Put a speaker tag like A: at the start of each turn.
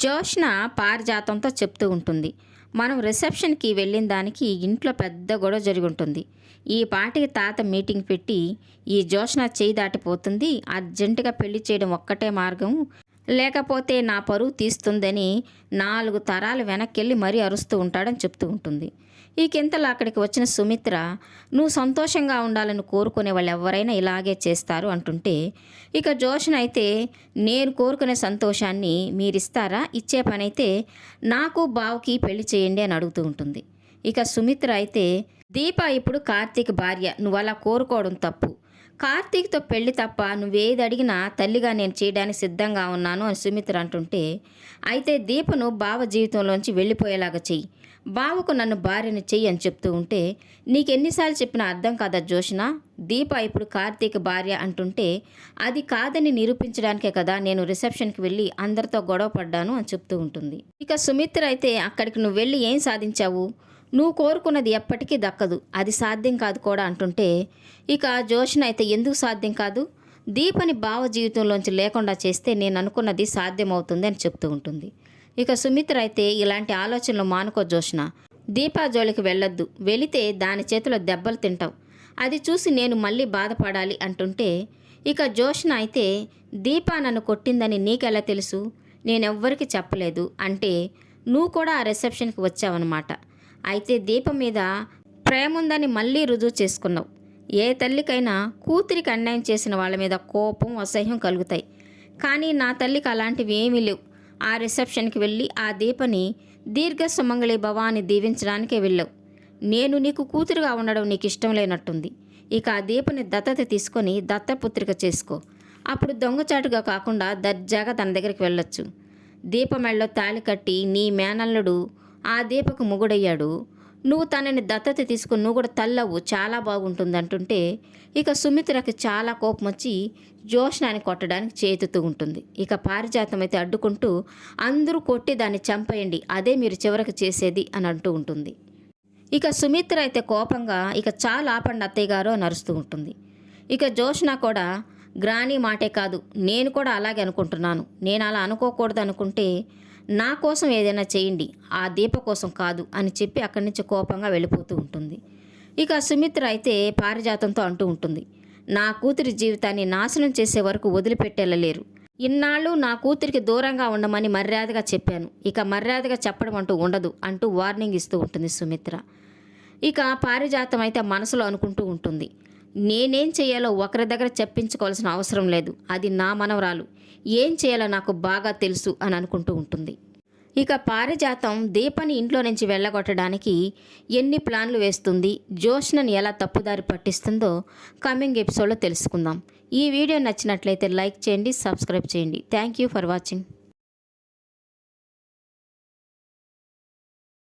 A: జోష్న పారిజాతంతో చెప్తూ ఉంటుంది. మనం రిసెప్షన్కి వెళ్ళిన దానికి ఇంట్లో పెద్ద గొడవ జరిగి ఉంటుంది ఈ పాటికి తాత మీటింగ్ పెట్టి ఈ జోష్న చేయి దాటిపోతుంది. అర్జెంటుగా పెళ్ళి చేయడం ఒక్కటే మార్గం లేకపోతే నా పరువు తీస్తుందని నాలుగు తరాలు వెనక్కి మరీ అరుస్తూ ఉంటాడని చెప్తూ ఉంటుంది. ఈ కింతలో అక్కడికి వచ్చిన సుమిత్ర నువ్వు సంతోషంగా ఉండాలని కోరుకునే వాళ్ళు ఎవరైనా ఇలాగే చేస్తారు అంటుంటే ఇక జోషన్ అయితే నేను కోరుకునే సంతోషాన్ని మీరిస్తారా? ఇచ్చే పనైతే నాకు బావుకి పెళ్ళి చేయండి అని అడుగుతూ ఉంటుంది. ఇక సుమిత్ర అయితే దీప ఇప్పుడు కార్తీక్ భార్య. నువ్వు అలా కోరుకోవడం తప్పు. కార్తీక్తో పెళ్ళి తప్ప నువ్వేది అడిగినా తల్లిగా నేను చేయడానికి సిద్ధంగా ఉన్నాను అని సుమిత్ర అంటుంటే అయితే దీపను బావ జీవితంలోంచి వెళ్ళిపోయేలాగా చెయ్యి. బావకు నన్ను భార్యను చెయ్యి అని చెప్తూ ఉంటే నీకెన్నిసార్లు చెప్పినా అర్థం కాదా జోషిన? దీప ఇప్పుడు కార్తీక్ భార్య అంటుంటే అది కాదని నిరూపించడానికే కదా నేను రిసెప్షన్కి వెళ్ళి అందరితో గొడవ పడ్డాను అని చెప్తూ ఉంటుంది. ఇక సుమిత్ర అయితే అక్కడికి నువ్వు వెళ్ళి ఏం సాధించావు? నువ్వు కోరుకున్నది ఎప్పటికీ దక్కదు. అది సాధ్యం కాదు కూడా అంటుంటే ఇక జోష్న అయితే ఎందుకు సాధ్యం కాదు? దీపని భావ జీవితంలోంచి లేకుండా చేస్తే నేను అనుకున్నది సాధ్యమవుతుంది అని చెప్తూ ఉంటుంది. ఇక సుమిత్ర అయితే ఇలాంటి ఆలోచనలు మానుకో జోష్న. దీపా జోలికి వెళ్ళొద్దు. వెళితే దాని చేతిలో దెబ్బలు తింటావు. అది చూసి నేను మళ్ళీ బాధపడాలి అంటుంటే ఇక జోష్న అయితే దీపా నన్ను కొట్టిందని నీకెలా తెలుసు? నేనెవ్వరికి చెప్పలేదు. అంటే నువ్వు కూడా ఆ రిసెప్షన్కి వచ్చావన్నమాట. అయితే దీపం మీద ప్రేమ ఉందని మళ్ళీ రుజువు చేసుకున్నావు. ఏ తల్లికైనా కూతురికి అన్యాయం చేసిన వాళ్ళ మీద కోపం అసహ్యం కలుగుతాయి. కానీ నా తల్లికి అలాంటివి ఏమీ లేవు. ఆ రిసెప్షన్కి వెళ్ళి ఆ దీపని దీర్ఘ సుమంగళి భవాన్ని దీవించడానికే వెళ్ళావు. నేను నీకు కూతురుగా ఉండడం నీకు ఇష్టం లేనట్టుంది. ఇక ఆ దీపని దత్తత తీసుకొని దత్తపుత్రిక చేసుకో. అప్పుడు దొంగచాటుగా కాకుండా దర్జాగా తన దగ్గరికి వెళ్ళొచ్చు. దీపమెళ్ళలో తాళి కట్టి నీ మేనల్లుడు ఆ దీపకు మొగుడయ్యాడు. నువ్వు తనని దత్తత తీసుకుని నువ్వు కూడా తల్లవు చాలా బాగుంటుంది అంటుంటే ఇక సుమిత్రకి చాలా కోపం వచ్చి జోష్నాన్ని కొట్టడానికి చేతుతూ ఉంటుంది. ఇక పారిజాతం అయితే అడ్డుకుంటూ అందరూ కొట్టి దాన్ని చంపేయండి అదే మీరు చివరికి చేసేది అని అంటూ ఉంటుంది. ఇక సుమిత్ర అయితే కోపంగా ఇక చాలా ఆపండి అత్తయ్య గారు అని అరుస్తూ ఉంటుంది. ఇక జోష్న కూడా గ్రాని మాటే కాదు నేను కూడా అలాగే అనుకుంటున్నాను. నేను అలా అనుకోకూడదు అనుకుంటే నా కోసం ఏదైనా చేయండి ఆ దీప కోసం కాదు అని చెప్పి అక్కడి నుంచి కోపంగా వెళ్ళిపోతూ ఉంటుంది. ఇక సుమిత్ర అయితే పారిజాతంతో అంటూ ఉంటుంది నా కూతురి జీవితాన్ని నాశనం చేసే వరకు వదిలిపెట్టేళ్ళలేరు ఇన్నాళ్ళు నా కూతురికి దూరంగా ఉండమని మర్యాదగా చెప్పాను ఇక మర్యాదగా చెప్పడం అంటూ ఉండదు అంటూ వార్నింగ్ ఇస్తూ ఉంటుంది సుమిత్ర. ఇక పారిజాతం అయితే మనసులో అనుకుంటూ ఉంటుంది నేనేం చేయాలో ఒకరి దగ్గర చెప్పించుకోవాల్సిన అవసరం లేదు అది నా మనవరాలు. ఏం చేయాలో నాకు బాగా తెలుసు అని అనుకుంటూ ఉంటుంది. ఇక పారిజాతం దీపని ఇంట్లో నుంచి వెళ్ళగొట్టడానికి ఎన్ని ప్లాన్లు వేస్తుంది జోష్నని ఎలా తప్పుదారి పట్టిస్తుందో కమింగ్ ఎపిసోడ్లో తెలుసుకుందాం. ఈ వీడియో నచ్చినట్లయితే లైక్ చేయండి సబ్స్క్రైబ్ చేయండి. Thank you for watching.